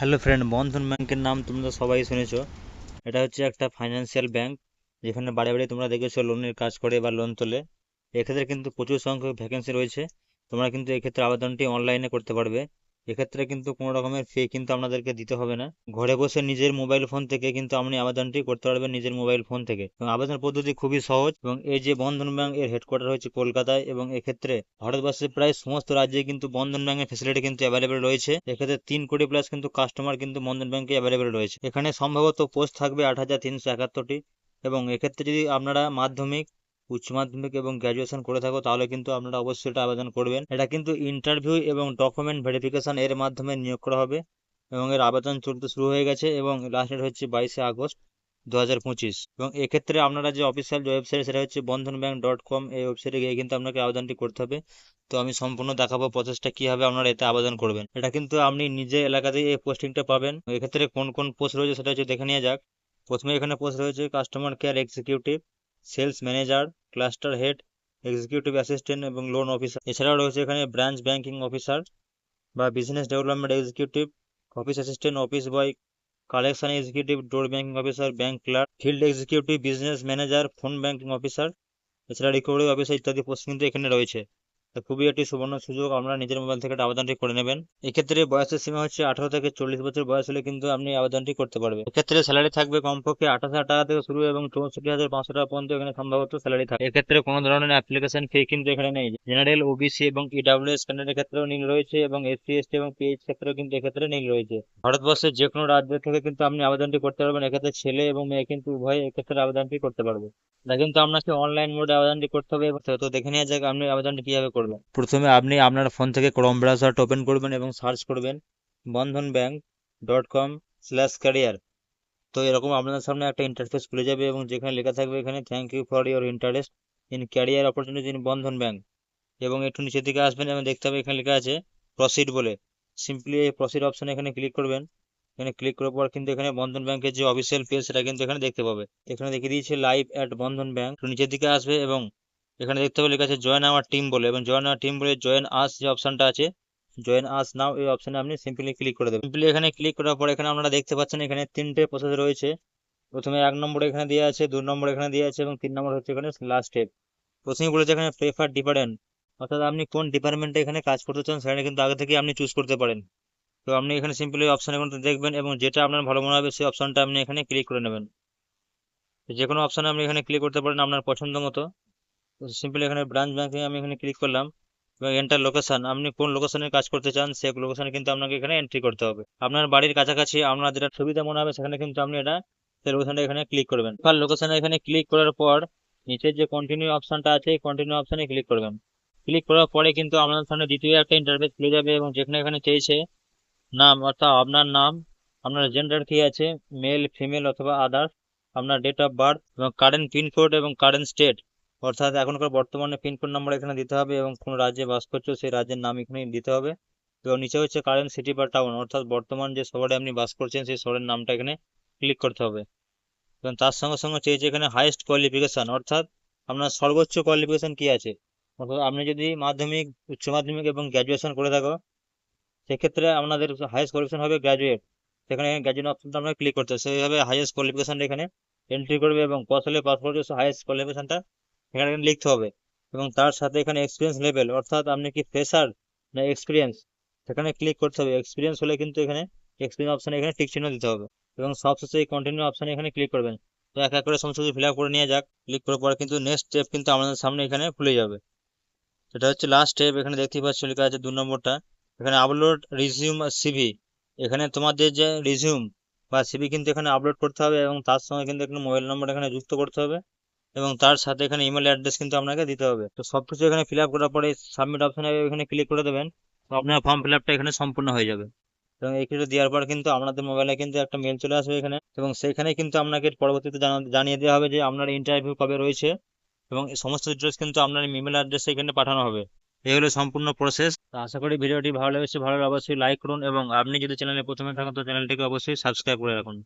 Hello friend বন্ধন ব্যাংকের নাম তোমরা সবাই শুনেছ। এটা হচ্ছে একটা ফাইন্যান্সিয়াল ব্যাংক যেখানে বাড়ি বাড়ি তোমরা দেখেছ লোনের কাজ করে বা লোন তোলে। এক্ষেত্রে কিন্তু প্রচুর সংখ্যক ভ্যাকেন্সি রয়েছে। তোমরা কিন্তু এক্ষেত্রে আবেদনটি অনলাইনে করতে পারবে। এক্ষেত্রে কিন্তু কোনো রকমের ফি কিন্তু আপনাদেরকে দিতে হবে না। ঘরে বসে নিজের মোবাইল ফোন থেকে কিন্তু আপনি আবেদনটি করতে পারবেন নিজের মোবাইল ফোন থেকে। এবং আবেদন পদ্ধতি খুবই সহজ এবং এই যে বন্ধন ব্যাংক এর হেডকোয়ার্টার হয়েছে কলকাতায় এবং এক্ষেত্রে ভারতবর্ষের প্রায় সমস্ত রাজ্যে কিন্তু বন্ধন ব্যাংকের ফেসিলিটি কিন্তু অ্যাভেলেবেল রয়েছে। এক্ষেত্রে তিন কোটি প্লাস কিন্তু কাস্টমার কিন্তু বন্ধন ব্যাংকে অ্যাভেলেবেল রয়েছে। এখানে সম্ভবত পোস্ট থাকবে আট হাজার তিনশো একাত্তরটি এবং এক্ষেত্রে যদি আপনারা মাধ্যমিক উচ্চ মাধ্যমিক এবং গ্র্যাজুয়েশন করে থাকো, তাহলে কিন্তু আপনারা অবশ্যই এটা আবেদন করবেন। এটা কিন্তু ইন্টারভিউ এবং ডকুমেন্ট ভেরিফিকেশন এর মাধ্যমে নিয়োগ করা হবে এবং এর আবেদন চলতে শুরু হয়ে গেছে এবং লাস্ট ডেট হচ্ছে বাইশে আগস্ট দু হাজার পঁচিশ। এবং এক্ষেত্রে আপনারা যে অফিসিয়াল ওয়েবসাইট সেটা হচ্ছে বন্ধন ব্যাংক ডট কম এই ওয়েবসাইটে গিয়ে কিন্তু আপনাকে আবেদনটি করতে হবে। তো আমি সম্পূর্ণ দেখাবো প্রসেসটা কীভাবে আপনারা এতে আবেদন করবেন। এটা কিন্তু আপনি নিজে এলাকাতেই এই পোস্টিংটা পাবেন। এক্ষেত্রে কোন কোন পোস্ট রয়েছে সেটা হচ্ছে দেখে নেওয়া যাক। প্রথমে এখানে পোস্ট রয়েছে customer care executive sales manager, cluster head, executive assistant এবং লোন অফিসার। এছাড়াও রয়েছে এখানে ব্রাঞ্চ ব্যাংকিং অফিসার বা business development executive, office assistant, office boy, collection executive, door banking officer, bank clerk, field executive, business manager, phone banking officer, এছাড়া recovery officer ইত্যাদি post কিন্তু এখানে রয়েছে। খুবই একটি সুবর্ণ সুযোগ আপনারা নিজের মোবাইল থেকে আবেদনটি করে নেবেন। এক্ষেত্রে বয়সের সীমা হচ্ছে আঠারো থেকে চল্লিশ বছর বয়স হলে কিন্তু আপনি আবেদনটি করতে পারবেন। এক্ষেত্রে স্যালারি থাকবে কমপক্ষে আঠাশ হাজার টাকা থেকে শুরু এবং চৌষট্টি হাজার পাঁচশো টাকা পর্যন্ত এখানে সম্ভবত স্যালারি থাকে এক্ষেত্রে কোনো ধরনের অ্যাপ্লিকেশন ফি কিন্তু এখানে নেই। জেনারেল ওবিসি এবং ইডাব্লিউএস ক্যান্ডিডেটের ক্ষেত্রেও নীল রয়েছে এবং এসসি এসটি এবং পিএইচ ক্ষেত্রেও কিন্তু এক্ষেত্রে নীল রয়েছে। ভারতবর্ষের যে কোনো রাজ্য থেকে কিন্তু আপনি আবেদনটি করতে পারবেন। এক্ষেত্রে ছেলে এবং মেয়ে কিন্তু উভয় এক্ষেত্রে আবেদনটি করতে পারবে। কিন্তু আপনাকে অনলাইন মোডে আবেদনটি করতে হবে। তো দেখে নেওয়া যাক আপনি আবেদনটি কীভাবে করবেন প্রথমে আপনি আপনার ফোন থেকে ক্রোম ব্রাউজারটা ওপেন করবেন এবং সার্চ করবেন Bandhan bank dot com slash career তো এরকম আপনার সামনে একটা ইন্টারফেস খুলে যাবে এবং যেখানে লেখা থাকবে এখানে thank you for your interest in career opportunity in Bandhan bank এবং একটু নিচের দিকে আসবেন এবং দেখতে হবে এখানে লেখা আছে প্রসিড বলে। সিম্পলি এই প্রসিড অপশনে এখানে ক্লিক করবেন। এখানে ক্লিক করার পর কিন্তু এখানে বন্ধন ব্যাংকের যে অফিসিয়াল পেজ সেটা কিন্তু এখানে দেখতে পাবে। এখানে দেখিয়ে দিয়েছে লাইভ অ্যাট বন্ধন ব্যাংক নিচের দিকে আসবে এবং এখানে দেখতে পাবে লেখা আছে জয়েন আওয়ার টিম বলে। এবং জয়েন আওয়ার টিম বলে জয়েন আস যে অপশনটা আছে জয়েন আস নাও এই অপশনে আপনি সিম্পলি ক্লিক করে দেবেন। সিম্পলি এখানে ক্লিক করার পর এখানে আপনারা দেখতে পাচ্ছেন এখানে তিনটে প্রসেস রয়েছে। প্রথমে এক নম্বর এখানে দেওয়া আছে, দু নম্বর এখানে দেওয়া আছে এবং তিন নম্বর হচ্ছে এখানে লাস্ট স্টেপ প্রথমে বলেছে এখানে প্রেফার ডিপার্টমেন্ট অর্থাৎ আপনি কোন ডিপার্টমেন্টে এখানে কাজ করতে চান সেটা কিন্তু আগে থেকে আপনি চুজ করতে পারেন। তো আপনি এখানে সিম্পলি অপশান এখন দেখবেন এবং যেটা আপনার ভালো মনে হবে সেই অপশানটা আপনি এখানে ক্লিক করে নেবেন। যে কোনো অপশানে আপনি এখানে ক্লিক করতে পারেন আপনার পছন্দ মতো। সিম্পলি এখানে ব্রাঞ্চ ব্যাংকিং আমি এখানে ক্লিক করলাম এবং এন্টার লোকেশন আপনি কোন লোকেশনে কাজ করতে চান সেই লোকেশানে কিন্তু আপনাকে এখানে এন্ট্রি করতে হবে। আপনার বাড়ির কাছাকাছি আপনার যেটা সুবিধা মনে হবে, সেখানে কিন্তু আপনি এটা সেই লোকেশানটা এখানে ক্লিক করবেন। ফার লোকেশানে এখানে ক্লিক করার পর নিচের যে কন্টিনিউ অপশানটা আছে, এই কন্টিনিউ অপশানে ক্লিক করবেন। ক্লিক করার পরে কিন্তু আপনার সামনে দ্বিতীয় একটা ইন্টারফেস খুলে যাবে এবং যেখানে এখানে চেয়েছে নাম, অর্থাৎ আপনার নাম, আপনার জেন্ডার কি আছে মেল ফিমেল অথবা আদার্স আপনার ডেট অফ বার্থ এবং কারেন্ট পিনকোড এবং কারেন্ট স্টেট অর্থাৎ এখনকার বর্তমানে পিনকোড নাম্বার এখানে দিতে হবে এবং কোন রাজ্যে বাস করছ সেই রাজ্যের নাম এখানে দিতে হবে। এবং নিচে হচ্ছে কারেন্ট সিটি বা টাউন অর্থাৎ বর্তমান যে শহরে আপনি বাস করছেন সেই শহরের নামটা এখানে ক্লিক করতে হবে। এবং তার সঙ্গে সঙ্গে চেয়েছে এখানে হাইয়েস্ট কোয়ালিফিকেশান অর্থাৎ আপনার সর্বোচ্চ কোয়ালিফিকেশান কি আছে? অর্থাৎ আপনি যদি মাধ্যমিক, উচ্চ মাধ্যমিক এবং গ্র্যাজুয়েশন করে থাকো, সেক্ষেত্রে আপনাদের হাইয়েস্ট কোয়ালিফিকেশন হবে গ্র্যাজুয়েট সেখানে গ্র্যাজুয়েট অপশনটা আপনাকে ক্লিক করতে হবে। সেইভাবে হাইয়েস্ট কোয়ালিফিকেশনটা এখানে এন্ট্রি করবে এবং কত সালে পাস করছে হাইয়েস্ট কোয়ালিফিকেশনটা এখানে লিখতে হবে। এবং তার সাথে এখানে এক্সপিরিয়েন্স লেভেল অর্থাৎ আপনি কি ফ্রেশার না এক্সপিরিয়েন্স সেখানে ক্লিক করতে হবে। এক্সপিরিয়েন্স হলে কিন্তু এখানে এক্সপিরিয়েন্স অপশানে এখানে টিক চিহ্ন দিতে হবে। এবং সবশেষে এই কন্টিনিউ অপশানে এখানে ক্লিক করবেন। তো এক এক করে সমস্ত কিছু ফিল আপ করে নিয়ে যাক। ক্লিক করার পরে কিন্তু নেক্সট স্টেপ কিন্তু আমাদের সামনে এখানে খুলে যাবে। সেটা হচ্ছে লাস্ট স্টেপ এখানে দেখতেই পাচ্ছ লেখা আছে দু নম্বরটা। এখানে আপলোড রিজিউম সিভি এখানে তোমাদের যে রিজিউম বা সিভি কিন্তু এখানে আপলোড করতে হবে এবং তার সঙ্গে কিন্তু এখানে মোবাইল নম্বর এখানে যুক্ত করতে হবে। এবং তার সাথে এখানে ইমেল অ্যাড্রেস কিন্তু আপনাকে দিতে হবে। তো সব কিছু এখানে ফিল আপ করার পরে সাবমিট অপশানে এখানে ক্লিক করে দেবেন, তো আপনার ফর্ম ফিল আপটা এখানে সম্পূর্ণ হয়ে যাবে। এবং এই কিছু দেওয়ার পর কিন্তু আপনাদের মোবাইলে কিন্তু একটা মেল চলে আসবে এখানে। এবং সেখানে কিন্তু আপনাকে পরবর্তীতে জানিয়ে দেওয়া হবে যে আপনার ইন্টারভিউ কবে রয়েছে। এবং সমস্ত ডিটেলস কিন্তু আপনার ইমেল অ্যাড্রেসে এখানে পাঠানো হবে। এই হলো সম্পূর্ণ প্রসেস তো আশা করি ভিডিওটি ভালো লেগেছে। ভালো অবশ্যই লাইক করুন। এবং আপনি যদি চ্যানেলে প্রথমে থাকেন, তো চ্যানেলটিকে অবশ্যই সাবস্ক্রাইব করে রাখুন।